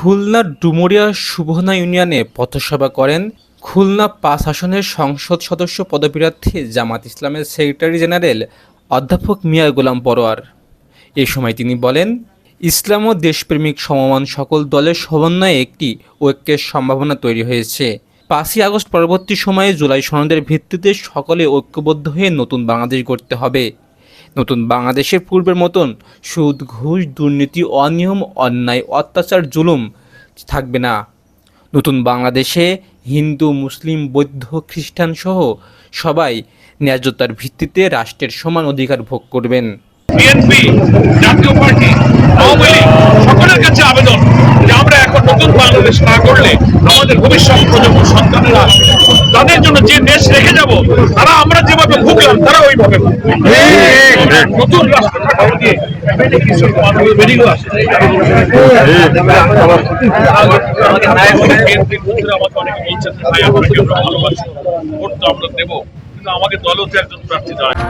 খুলনার ডুমুরিয়া শুভনা ইউনিয়নে পথসভা করেন খুলনা পাঁচ আসনের সংসদ সদস্য পদপ্রার্থী জামাত ইসলামের সেক্রেটারি জেনারেল অধ্যাপক মিয়া গোলাম পরোয়ার। এ সময় তিনি বলেন, ইসলাম ও দেশপ্রেমিক সমমান সকল দলের সমন্বয়ে একটি ঐক্যের সম্ভাবনা তৈরি হয়েছে। পাঁচই আগস্ট পরবর্তী সময়ে জুলাই সনদের ভিত্তিতে সকলে ঐক্যবদ্ধ হয়ে নতুন বাংলাদেশ গড়তে হবে। নতুন বাংলাদেশের পূর্বের মতন সুদ, ঘুষ, দুর্নীতি, অনিয়ম, অন্যায়, অত্যাচার, জুলুম থাকবে না। নতুন বাংলাদেশে হিন্দু, মুসলিম, বৌদ্ধ, খ্রিস্টান সহ সবাই ন্যায্যতার ভিত্তিতে রাষ্ট্রের সমান অধিকার ভোগ করবেন। আমরা তাদের জন্য যে দেশ রেখে যাব, তারা আমরা যেভাবে ভুগলাম তারা ওইভাবে। নতুন আমাকে দলও একজন প্রার্থী দাঁড়ায়